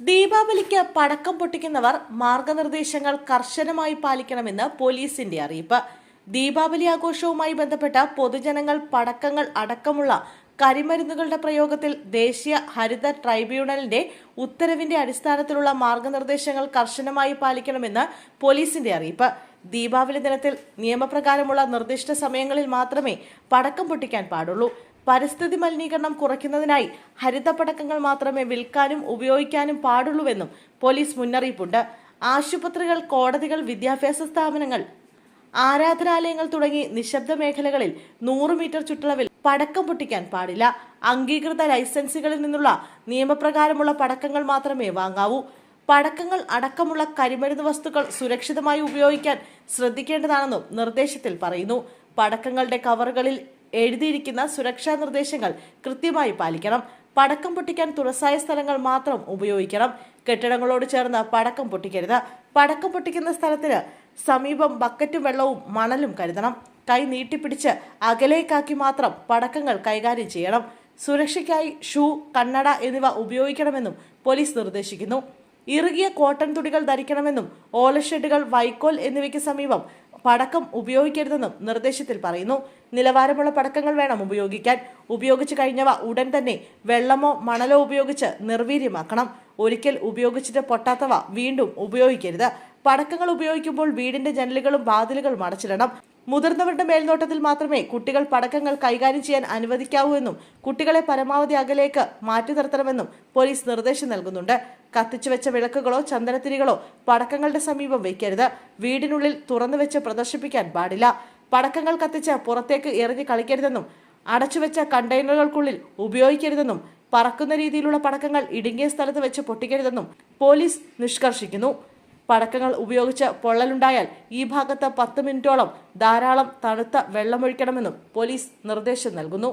ദീപാവലിക്ക് പടക്കം പൊട്ടിക്കുന്നവർ മാർഗനിർദ്ദേശങ്ങൾ കർശനമായി പാലിക്കണമെന്ന് പോലീസിന്റെ അറിയിപ്പ്. ദീപാവലി ആഘോഷവുമായി ബന്ധപ്പെട്ട പൊതുജനങ്ങൾ പടക്കങ്ങൾ അടക്കമുള്ള കരിമരുന്നുകളുടെ പ്രയോഗത്തിൽ ദേശീയ ഹരിത ട്രൈബ്യൂണലിന്റെ ഉത്തരവിന്റെ അടിസ്ഥാനത്തിലുള്ള മാർഗനിർദ്ദേശങ്ങൾ കർശനമായി പാലിക്കണമെന്ന് പോലീസിന്റെ അറിയിപ്പ്. ദീപാവലി ദിനത്തിൽ നിയമപ്രകാരമുള്ള നിർദ്ദിഷ്ട സമയങ്ങളിൽ മാത്രമേ പടക്കം പൊട്ടിക്കാൻ പാടുള്ളൂ. പരിസ്ഥിതി മലിനീകരണം കുറയ്ക്കുന്നതിനായി ഹരിത പടക്കങ്ങൾ മാത്രമേ വിൽക്കാനും ഉപയോഗിക്കാനും പാടുള്ളൂവെന്നും പോലീസ് മുന്നറിയിപ്പുണ്ട്. ആശുപത്രികൾ കോടതികൾ വിദ്യാഭ്യാസ സ്ഥാപനങ്ങൾ ആരാധനാലയങ്ങൾ തുടങ്ങി നിശബ്ദ മേഖലകളിൽ നൂറ് മീറ്റർ ചുറ്റളവിൽ പടക്കം പൊട്ടിക്കാൻ പാടില്ല. അംഗീകൃത ലൈസൻസുകളിൽ നിന്നുള്ള നിയമപ്രകാരമുള്ള പടക്കങ്ങൾ മാത്രമേ വാങ്ങാവൂ. പടക്കങ്ങൾ അടക്കമുള്ള കരിമരുന്ന് വസ്തുക്കൾ സുരക്ഷിതമായി ഉപയോഗിക്കാൻ ശ്രദ്ധിക്കേണ്ടതാണെന്നും നിർദ്ദേശത്തിൽ പറയുന്നു. പടക്കങ്ങളുടെ കവറുകളിൽ എഴുതിയിരിക്കുന്ന സുരക്ഷാ നിർദ്ദേശങ്ങൾ കൃത്യമായി പാലിക്കണം. പടക്കം പൊട്ടിക്കാൻ തുറസായ സ്ഥലങ്ങൾ മാത്രം ഉപയോഗിക്കണം. കെട്ടിടങ്ങളോട് ചേർന്ന് പടക്കം പൊട്ടിക്കരുത്. പടക്കം പൊട്ടിക്കുന്ന സ്ഥലത്തിന് സമീപം ബക്കറ്റും വെള്ളവും മണലും കരുതണം. കൈ നീട്ടിപ്പിടിച്ച് അകലേക്കാക്കി മാത്രം പടക്കങ്ങൾ കൈകാര്യം ചെയ്യണം. സുരക്ഷയ്ക്കായി ഷൂ കണ്ണട എന്നിവ ഉപയോഗിക്കണമെന്നും പോലീസ് നിർദ്ദേശിക്കുന്നു. ഇറുകിയ കോട്ടൺ തുടികൾ ധരിക്കണമെന്നും ഓലഷെഡുകൾ വൈക്കോൽ എന്നിവയ്ക്ക് സമീപം പടക്കം ഉപയോഗിക്കരുതെന്നും നിർദ്ദേശത്തിൽ പറയുന്നു. നിലവാരമുള്ള പടക്കങ്ങൾ വേണം ഉപയോഗിക്കാൻ. ഉപയോഗിച്ചു കഴിഞ്ഞവ ഉടൻ തന്നെ വെള്ളമോ മണലോ ഉപയോഗിച്ച് നിർവീര്യമാക്കണം. ഒരിക്കൽ ഉപയോഗിച്ചിട്ട് പൊട്ടാത്തവ വീണ്ടും ഉപയോഗിക്കരുത്. പടക്കങ്ങൾ ഉപയോഗിക്കുമ്പോൾ വീടിന്റെ ജനലുകളും വാതിലുകളും അടച്ചിടണം. മുതിർന്നവരുടെ മേൽനോട്ടത്തിൽ മാത്രമേ കുട്ടികൾ പടക്കങ്ങൾ കൈകാര്യം ചെയ്യാൻ അനുവദിക്കാവൂ എന്നും കുട്ടികളെ പരമാവധി അകലേക്ക് മാറ്റി നിർത്തണമെന്നും പോലീസ് നിർദ്ദേശം നൽകുന്നുണ്ട്. കത്തിച്ചുവെച്ച വിളക്കുകളോ ചന്ദനത്തിരികളോ പടക്കങ്ങളുടെ സമീപം വയ്ക്കരുത് വീടിനുള്ളിൽ തുറന്നു വെച്ച് പ്രദർശിപ്പിക്കാൻ പാടില്ല. പടക്കങ്ങൾ കത്തിച്ച് പുറത്തേക്ക് എറിഞ്ഞ് കളിക്കരുതെന്നും അടച്ചുവെച്ച കണ്ടെയ്നറുകൾക്കുള്ളിൽ ഉപയോഗിക്കരുതെന്നും പറക്കുന്ന രീതിയിലുള്ള പടക്കങ്ങൾ ഇടുങ്ങിയ സ്ഥലത്ത് വെച്ച് പൊട്ടിക്കരുതെന്നും പോലീസ് നിഷ്കർഷിക്കുന്നു. പടക്കങ്ങൾ ഉപയോഗിച്ച് പൊള്ളലുണ്ടായാൽ ഈ ഭാഗത്ത് പത്ത് മിനിറ്റോളം ധാരാളം തണുത്ത വെള്ളമൊഴിക്കണമെന്നും പോലീസ് നിർദ്ദേശം നൽകുന്നു.